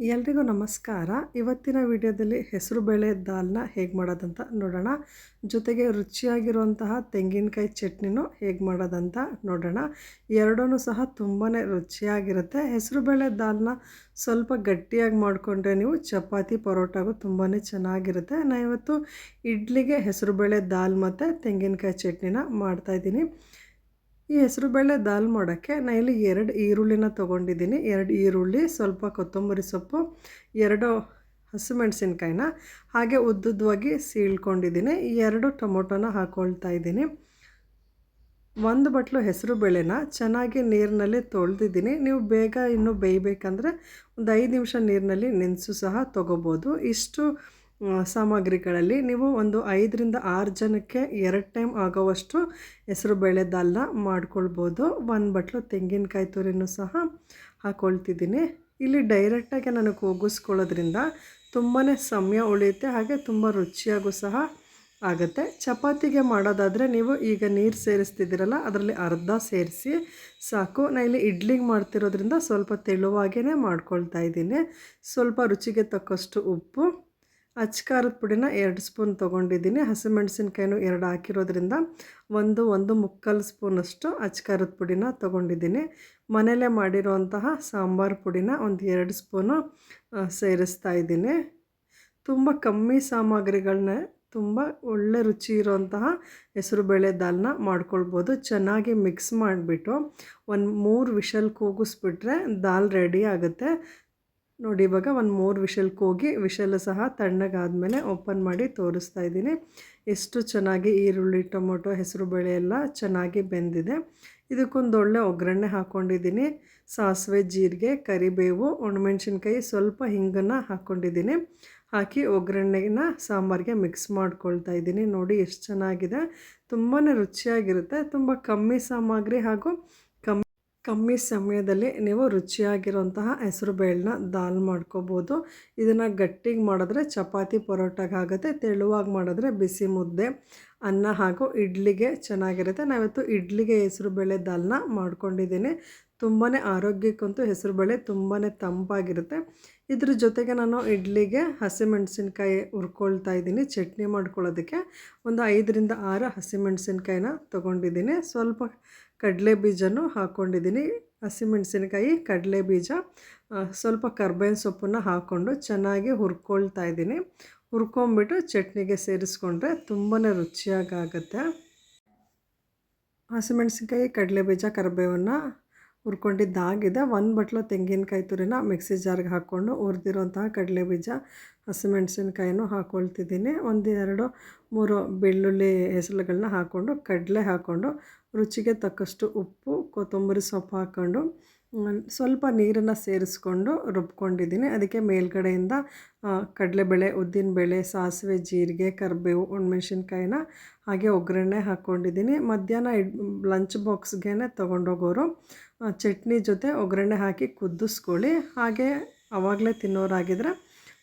ಎಲ್ರಿಗೂ ನಮಸ್ಕಾರ. ಇವತ್ತಿನ ವಿಡಿಯೋದಲ್ಲಿ ಹೆಸರುಬೇಳೆ ದಾಲ್ನ ಹೇಗೆ ಮಾಡೋದಂತ ನೋಡೋಣ. ಜೊತೆಗೆ ರುಚಿಯಾಗಿರುವಂತಹ ತೆಂಗಿನಕಾಯಿ ಚಟ್ನಿನೂ ಹೇಗೆ ಮಾಡೋದಂತ ನೋಡೋಣ. ಎರಡೂ ಸಹ ತುಂಬಾ ರುಚಿಯಾಗಿರುತ್ತೆ. ಹೆಸರುಬೇಳೆ ದಾಲ್ನ ಸ್ವಲ್ಪ ಗಟ್ಟಿಯಾಗಿ ಮಾಡಿಕೊಂಡ್ರೆ ನೀವು ಚಪಾತಿ ಪರೋಟಾಗೂ ತುಂಬಾ ಚೆನ್ನಾಗಿರುತ್ತೆ. ನಾನು ಇವತ್ತು ಇಡ್ಲಿಗೆ ಹೆಸರುಬೇಳೆ ದಾಲ್ ಮತ್ತು ತೆಂಗಿನಕಾಯಿ ಚಟ್ನಿನ ಮಾಡ್ತಾಯಿದ್ದೀನಿ ಈ ಹೆಸರುಬೇಳೆ ದಾಲ್ ಮಾಡೋಕ್ಕೆ ನಾನು ಇಲ್ಲಿ ಎರಡು ಈರುಳ್ಳಿನ ತೊಗೊಂಡಿದ್ದೀನಿ. ಎರಡು ಈರುಳ್ಳಿ, ಸ್ವಲ್ಪ ಕೊತ್ತಂಬರಿ ಸೊಪ್ಪು, ಎರಡು ಹಸಿಮೆಣಸಿನ್ಕಾಯಿನ, ಹಾಗೆ ಉದ್ದುದ್ದವಾಗಿ ಸೀಳ್ಕೊಂಡಿದ್ದೀನಿ. ಈ ಎರಡು ಟೊಮೊಟೊನ ಹಾಕ್ಕೊಳ್ತಾ ಇದ್ದೀನಿ. ಒಂದು ಬಟ್ಲು ಹೆಸರು ಬೇಳೆನ ಚೆನ್ನಾಗಿ ನೀರಿನಲ್ಲಿ ತೊಳೆದಿದ್ದೀನಿ. ನೀವು ಬೇಗ ಇನ್ನೂ ಬೇಯಬೇಕಂದ್ರೆ ಒಂದು ಐದು ನಿಮಿಷ ನೀರಿನಲ್ಲಿ ನೆನೆಸು ಸಹ ತೊಗೋಬೋದು. ಇಷ್ಟು ಸಾಮಗ್ರಿಗಳಲ್ಲಿ ನೀವು ಒಂದು ಐದರಿಂದ ಆರು ಜನಕ್ಕೆ ಎರಡು ಟೈಮ್ ಆಗೋವಷ್ಟು ಹೆಸರು ಬೇಳೆ ದಾಲ್ನ ಮಾಡ್ಕೊಳ್ಬೋದು. ಒಂದು ಬಟ್ಲು ತೆಂಗಿನಕಾಯಿ ತುರಿನೂ ಸಹ ಹಾಕ್ಕೊಳ್ತಿದ್ದೀನಿ ಇಲ್ಲಿ ಡೈರೆಕ್ಟಾಗಿ ನನಗೆ ಕೂಗಿಸ್ಕೊಳ್ಳೋದ್ರಿಂದ ತುಂಬಾ ಸಮಯ ಉಳಿಯುತ್ತೆ, ಹಾಗೆ ತುಂಬ ರುಚಿಯಾಗೂ ಸಹ ಆಗುತ್ತೆ. ಚಪಾತಿಗೆ ಮಾಡೋದಾದರೆ ನೀವು ಈಗ ನೀರು ಸೇರಿಸ್ತಿದ್ದೀರಲ್ಲ, ಅದರಲ್ಲಿ ಅರ್ಧ ಸೇರಿಸಿ ಸಾಕು. ನಾನು ಇಲ್ಲಿ ಇಡ್ಲಿಗೆ ಮಾಡ್ತಿರೋದ್ರಿಂದ ಸ್ವಲ್ಪ ತೆಳುವಾಗೇ ಮಾಡ್ಕೊಳ್ತಾ ಇದ್ದೀನಿ. ಸ್ವಲ್ಪ ರುಚಿಗೆ ತಕ್ಕಷ್ಟು ಉಪ್ಪು. ಅಚ್ಕಾರದ ಪುಡಿನ ಎರಡು ಸ್ಪೂನ್ ತೊಗೊಂಡಿದ್ದೀನಿ. ಹಸಿಮೆಣಸಿನ್ಕಾಯಿನೂ ಎರಡು ಹಾಕಿರೋದ್ರಿಂದ ಒಂದು ಒಂದು ಮುಕ್ಕಾಲು ಸ್ಪೂನಷ್ಟು ಅಚ್ಕಾರದ ಪುಡಿನ ತೊಗೊಂಡಿದ್ದೀನಿ. ಮನೆಯಲ್ಲೇ ಮಾಡಿರುವಂತಹ ಸಾಂಬಾರು ಪುಡಿನ ಒಂದು ಎರಡು ಸ್ಪೂನು ಸೇರಿಸ್ತಾ ಇದ್ದೀನಿ. ತುಂಬ ಕಮ್ಮಿ ಸಾಮಗ್ರಿಗಳನ್ನ ತುಂಬ ಒಳ್ಳೆ ರುಚಿ ಇರೋಂತಹ ಹೆಸರುಬೇಳೆ ದಾಲ್ನ ಮಾಡ್ಕೊಳ್ಬೋದು. ಚೆನ್ನಾಗಿ ಮಿಕ್ಸ್ ಮಾಡಿಬಿಟ್ಟು ಒಂದು ಮೂರು ವಿಷಲ್ ಕೂಗಿಸ್ಬಿಟ್ರೆ ದಾಲ್ ರೆಡಿ ಆಗುತ್ತೆ. ನೋಡಿ, ಇವಾಗ ಒಂದು ಮೂರು ವಿಷಲ್ಗೆ ಹೋಗಿ ವಿಷಲ್ ಸಹ ತಣ್ಣಗಾದಮೇಲೆ ಓಪನ್ ಮಾಡಿ ತೋರಿಸ್ತಾ ಇದ್ದೀನಿ. ಎಷ್ಟು ಚೆನ್ನಾಗಿ ಈರುಳ್ಳಿ, ಟೊಮೊಟೊ, ಹೆಸರು ಬೇಳೆ ಎಲ್ಲ ಚೆನ್ನಾಗಿ ಬೆಂದಿದೆ. ಇದಕ್ಕೊಂದು ಒಳ್ಳೆ ಒಗ್ಗರಣೆ ಹಾಕ್ಕೊಂಡಿದ್ದೀನಿ ಸಾಸಿವೆ, ಜೀರಿಗೆ, ಕರಿಬೇವು, ಒಣಮೆಣ್ಸಿನ್ಕಾಯಿ ಸ್ವಲ್ಪ ಹಿಂಗನ್ನು ಹಾಕ್ಕೊಂಡಿದ್ದೀನಿ ಹಾಕಿ ಒಗ್ಗರಣೆನ ಸಾಂಬಾರಿಗೆ ಮಿಕ್ಸ್ ಮಾಡ್ಕೊಳ್ತಾ ಇದ್ದೀನಿ. ನೋಡಿ, ಎಷ್ಟು ಚೆನ್ನಾಗಿದೆ. ತುಂಬಾ ರುಚಿಯಾಗಿರುತ್ತೆ. ತುಂಬ ಕಮ್ಮಿ ಸಾಮಗ್ರಿ ಹಾಗೂ ಕಮ್ಮಿ ಸಮಯದಲ್ಲಿ ನೀವು ರುಚಿಯಾಗಿರುವಂತಹ ಹೆಸರು ಬೇಳನ್ನ ದಾಲ್ ಮಾಡ್ಕೋಬೋದು. ಇದನ್ನು ಗಟ್ಟಿಗೆ ಮಾಡಿದ್ರೆ ಚಪಾತಿ ಪರೋಟಾಗುತ್ತೆ ತೆಳುವಾಗಿ ಮಾಡಿದ್ರೆ ಬಿಸಿ ಮುದ್ದೆ, ಅನ್ನ ಹಾಗೂ ಇಡ್ಲಿಗೆ ಚೆನ್ನಾಗಿರುತ್ತೆ. ನಾವಿವತ್ತು ಇಡ್ಲಿಗೆ ಹೆಸರು ಬೇಳೆ ದಾಲ್ನ ಮಾಡ್ಕೊಂಡಿದ್ದೀನಿ. ತುಂಬಾ ಆರೋಗ್ಯಕ್ಕಂತೂ ಹೆಸರು ಬೇಳೆ ತುಂಬಾ ತಂಪಾಗಿರುತ್ತೆ. ಇದ್ರ ಜೊತೆಗೆ ನಾನು ಇಡ್ಲಿಗೆ ಹಸಿಮೆಣಸಿನ್ಕಾಯಿ ಹುರ್ಕೊಳ್ತಾ ಇದ್ದೀನಿ, ಚಟ್ನಿ ಮಾಡ್ಕೊಳ್ಳೋದಕ್ಕೆ. ಒಂದು ಐದರಿಂದ ಆರು ಹಸಿಮೆಣಸಿನ್ಕಾಯಿನ ತೊಗೊಂಡಿದ್ದೀನಿ. ಸ್ವಲ್ಪ ಕಡಲೆ ಬೀಜನೂ ಹಾಕ್ಕೊಂಡಿದ್ದೀನಿ. ಹಸಿಮೆಣಸಿನ್ಕಾಯಿ, ಕಡಲೆ ಬೀಜ ಸ್ವಲ್ಪ ಕರ್ಬೇವಿನ ಸೊಪ್ಪನ್ನು ಹಾಕ್ಕೊಂಡು ಚೆನ್ನಾಗಿ ಹುರ್ಕೊಳ್ತಾ ಇದ್ದೀನಿ. ಹುರ್ಕೊಂಬಿಟ್ಟು ಚಟ್ನಿಗೆ ಸೇರಿಸ್ಕೊಂಡ್ರೆ ತುಂಬಾ ರುಚಿಯಾಗುತ್ತೆ ಹಸಿಮೆಣಸಿನ್ಕಾಯಿ, ಕಡಲೆ ಬೀಜ, ಕರಿಬೇವನ್ನು ಹುರ್ಕೊಂಡಿದ್ದಾಗಿದೆ. ಒಂದು ಬಟ್ಲು ತೆಂಗಿನಕಾಯಿ ತುರಿನ ಮಿಕ್ಸಿ ಜಾರ್ಗೆ ಹಾಕ್ಕೊಂಡು ಹುರಿದಿರೋಂತಹ ಕಡಲೆ ಬೀಜ ಹಸಿಮೆಣಸಿನ್ಕಾಯನ್ನು ಹಾಕ್ಕೊಳ್ತಿದ್ದೀನಿ ಒಂದು ಎರಡು, ಮೂರು ಬೆಳ್ಳುಳ್ಳಿ ಹೆಸರುಗಳನ್ನ ಹಾಕ್ಕೊಂಡು, ಕಡಲೆ ಹಾಕ್ಕೊಂಡು, ರುಚಿಗೆ ತಕ್ಕಷ್ಟು ಉಪ್ಪು, ಕೊತ್ತಂಬರಿ ಸೊಪ್ಪು ಹಾಕ್ಕೊಂಡು ಸ್ವಲ್ಪ ನೀರನ್ನು ಸೇರಿಸ್ಕೊಂಡು ರುಬ್ಕೊಂಡಿದ್ದೀನಿ. ಅದಕ್ಕೆ ಮೇಲ್ಗಡೆಯಿಂದ ಕಡಲೆಬೇಳೆ, ಉದ್ದಿನಬೇಳೆ, ಸಾಸಿವೆ, ಜೀರಿಗೆ, ಕರಿಬೇವು ಒಣಮೆಣ್ಸಿನ್ಕಾಯಿನ ಹಾಗೆ ಒಗ್ಗರಣೆ ಹಾಕ್ಕೊಂಡಿದ್ದೀನಿ. ಮಧ್ಯಾಹ್ನ ಲಂಚ್ ಬಾಕ್ಸ್ಗೆ ತೊಗೊಂಡೋಗೋರು ಚಟ್ನಿ ಜೊತೆ ಒಗ್ಗರಣೆ ಹಾಕಿ ಕುದಿಸ್ಕೊಳ್ಳಿ. ಹಾಗೆ ಆವಾಗಲೇ ತಿನ್ನೋರಾಗಿದ್ದರೆ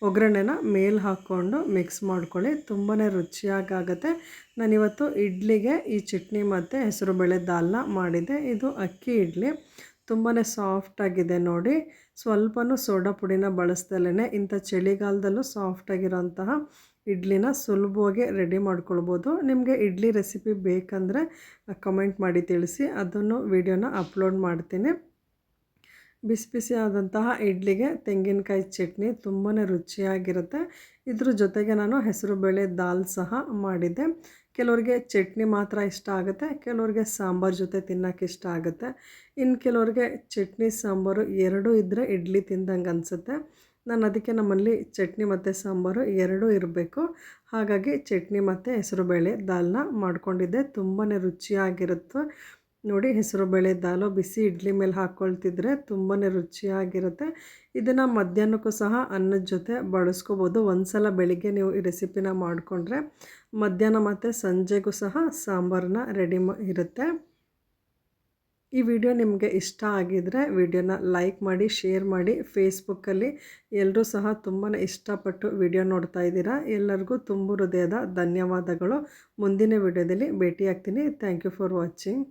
ಒಗ್ಗರಣೆನ ಮೇಲೆ ಹಾಕ್ಕೊಂಡು ಮಿಕ್ಸ್ ಮಾಡ್ಕೊಳ್ಳಿ. ತುಂಬಾ ರುಚಿಯಾಗುತ್ತೆ ನಾನಿವತ್ತು ಇಡ್ಲಿಗೆ ಈ ಚಟ್ನಿ ಮತ್ತು ಹೆಸರುಬೇಳೆ ದಾಲ್ನ ಮಾಡಿದ್ದೆ. ಇದು ಅಕ್ಕಿ ಇಡ್ಲಿ. ತುಂಬಾ ಸಾಫ್ಟಾಗಿದೆ ನೋಡಿ. ಸ್ವಲ್ಪನೂ ಸೋಡಾ ಪುಡಿನ ಬಳಸ್ದಲೇ ಇಂಥ ಚಳಿಗಾಲದಲ್ಲೂ ಸಾಫ್ಟಾಗಿರೋಂತಹ ಇಡ್ಲಿನ ಸುಲಭವಾಗಿ ರೆಡಿ ಮಾಡ್ಕೊಳ್ಬೋದು. ನಿಮಗೆ ಇಡ್ಲಿ ರೆಸಿಪಿ ಬೇಕಂದರೆ ಕಮೆಂಟ್ ಮಾಡಿ ತಿಳಿಸಿ, ಅದನ್ನು ವಿಡಿಯೋನ ಅಪ್ಲೋಡ್ ಮಾಡ್ತೀನಿ. ಬಿಸಿ ಬಿಸಿ ಆದಂತಹ ಇಡ್ಲಿಗೆ ತೆಂಗಿನಕಾಯಿ ಚಟ್ನಿ ತುಂಬಾ ರುಚಿಯಾಗಿರುತ್ತೆ. ಇದ್ರ ಜೊತೆಗೆ ನಾನು ಹೆಸರು ಬೇಳೆ ದಾಲ್ ಸಹ ಮಾಡಿದ್ದೆ. ಕೆಲವರಿಗೆ ಚಟ್ನಿ ಮಾತ್ರ ಇಷ್ಟ ಆಗುತ್ತೆ, ಕೆಲವ್ರಿಗೆ ಸಾಂಬಾರು ಜೊತೆ ತಿನ್ನೋಕೆ ಇಷ್ಟ ಆಗುತ್ತೆ. ಇನ್ನು ಕೆಲವರಿಗೆ ಚಟ್ನಿ, ಸಾಂಬಾರು ಎರಡೂ ಇದ್ದರೆ ಇಡ್ಲಿ ತಿಂದಂಗೆ ಅನಿಸುತ್ತೆ. ನಾನು ಅದಕ್ಕೆ ನಮ್ಮಲ್ಲಿ ಚಟ್ನಿ ಮತ್ತು ಸಾಂಬಾರು ಎರಡೂ ಇರಬೇಕು. ಹಾಗಾಗಿ ಚಟ್ನಿ ಮತ್ತು ಹೆಸರುಬೇಳೆ ದಾಲ್ನ ಮಾಡ್ಕೊಂಡಿದ್ದೆ. ತುಂಬಾ ರುಚಿಯಾಗಿರುತ್ತೆ. ನೋಡಿ ಹೆಸರು ಬೇಳೆ ದಾಲು ಬಿಸಿ ಇಡ್ಲಿ ಮೇಲೆ ಹಾಕ್ಕೊಳ್ತಿದ್ರೆ ತುಂಬಾ ರುಚಿಯಾಗಿರುತ್ತೆ. ಇದನ್ನು ಮಧ್ಯಾಹ್ನಕ್ಕೂ ಸಹ ಅನ್ನದ ಜೊತೆ ಬಳಸ್ಕೋಬೋದು. ಒಂದು ಸಲ ಬೆಳಿಗ್ಗೆ ನೀವು ಈ ರೆಸಿಪಿನ ಮಾಡಿಕೊಂಡ್ರೆ ಮಧ್ಯಾಹ್ನ ಮತ್ತು ಸಂಜೆಗೂ ಸಹ ಸಾಂಬಾರನ್ನ ರೆಡಿ ಇರುತ್ತೆ. ಈ ವಿಡಿಯೋ ನಿಮಗೆ ಇಷ್ಟ ಆಗಿದರೆ ವಿಡಿಯೋನ ಲೈಕ್ ಮಾಡಿ ಶೇರ್ ಮಾಡಿ. ಫೇಸ್ಬುಕ್ಕಲ್ಲಿ ಎಲ್ಲರೂ ಸಹ ತುಂಬಾ ಇಷ್ಟಪಟ್ಟು ವಿಡಿಯೋ ನೋಡ್ತಾ ಇದ್ದೀರಾ. ಎಲ್ಲರಿಗೂ ತುಂಬ ಹೃದಯದ ಧನ್ಯವಾದಗಳು. ಮುಂದಿನ ವಿಡಿಯೋದಲ್ಲಿ ಭೇಟಿಯಾಗ್ತೀನಿ. Thank you for watching